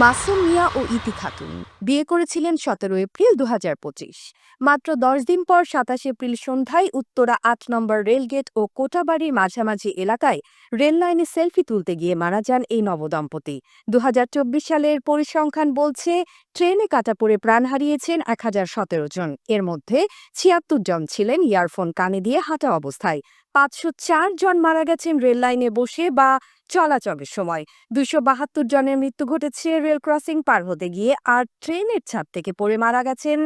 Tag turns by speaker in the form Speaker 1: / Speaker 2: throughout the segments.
Speaker 1: মাসুম মিয়া ও ইতি খাতুন। বিয়ে করেছিলেন সতেরো এপ্রিল দুহাজার পঁচিশ। মাত্র দশ দিন পর সাতাশ এপ্রিল সন্ধ্যায় উত্তরা আট নম্বর রেলগেট ও কোটাবাড়ির মাঝামাঝি এলাকায় রেললাইনে সেলফি তুলতে গিয়ে মারা যান এই নবদম্পতি। দুহাজার চব্বিশ সালের পরিসংখ্যান বলছে, ট্রেনে কাটা পড়ে প্রাণ হারিয়েছেন এক হাজার সতেরো জন। এর মধ্যে ছিয়াত্তর জন ছিলেন ইয়ারফোন কানে দিয়ে হাঁটা অবস্থায়। পাঁচশো চার জন মারা গেছেন রেললাইনে বসে বা চলাচলের সময়। দুশো বাহাত্তর জনের মৃত্যু ঘটেছে রেল ক্রসিং পার হতে গিয়ে, আর ট্রেনের ছাদ থেকে পড়ে মারা গেছেন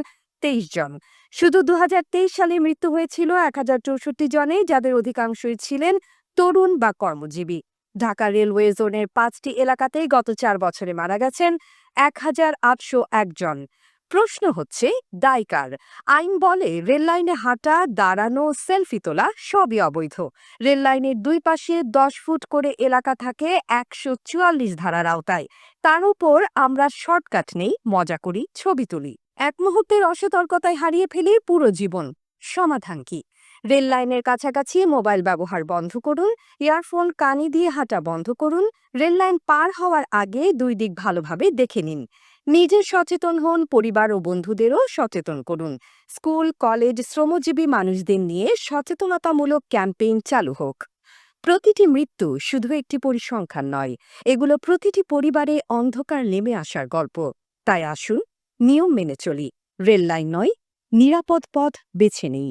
Speaker 1: তেইশ জন। শুধু দু হাজার তেইশ সালে মৃত্যু হয়েছিল এক চৌষট্টি জনে, যাদের অধিকাংশই ছিলেন তরুণ বা কর্মজীবী। ঢাকা রেলওয়ে জোনের পাঁচটি এলাকাতেই গত চার বছরে মারা গেছেন এক হাজার আটশো একজন প্রশ্ন হচ্ছে দায়কার আইন বলে রেললাইনে হাঁটা, দাঁড়ানো, সেলফি তোলা সবই অবৈধ। রেললাইনের দুই পাশে দশ ফুট করে এলাকা থাকে একশো চুয়াল্লিশ ধারার আওতায়। তার উপর আমরা শর্টকাট নেই, মজা করি, ছবি তুলি। এক মুহূর্তের অসতর্কতায় হারিয়ে ফেলি পুরো জীবন। সমাধান কি? রেল লাইনের কাছাকাছি মোবাইল ব্যবহার বন্ধ করুন, ইয়ারফোন কানে দিয়ে হাঁটা বন্ধ করুন, রেল লাইন পার হওয়ার আগে দুই দিক ভালোভাবে দেখে নিন। নিজে সচেতন হন, পরিবার ও বন্ধুদেরও সচেতন করুন। স্কুল, কলেজ, শ্রমজীবী মানুষদের নিয়ে সচেতনতামূলক ক্যাম্পেইন চালু হোক। প্রতিটি মৃত্যু শুধু একটি পরিসংখ্যান নয়, এগুলো প্রতিটি পরিবারে অন্ধকার নেমে আসার গল্প। তাই আসুন, নিয়ম মেনে চলি। রেল লাইন নয়, নিরাপদ পথ বেছে নেই।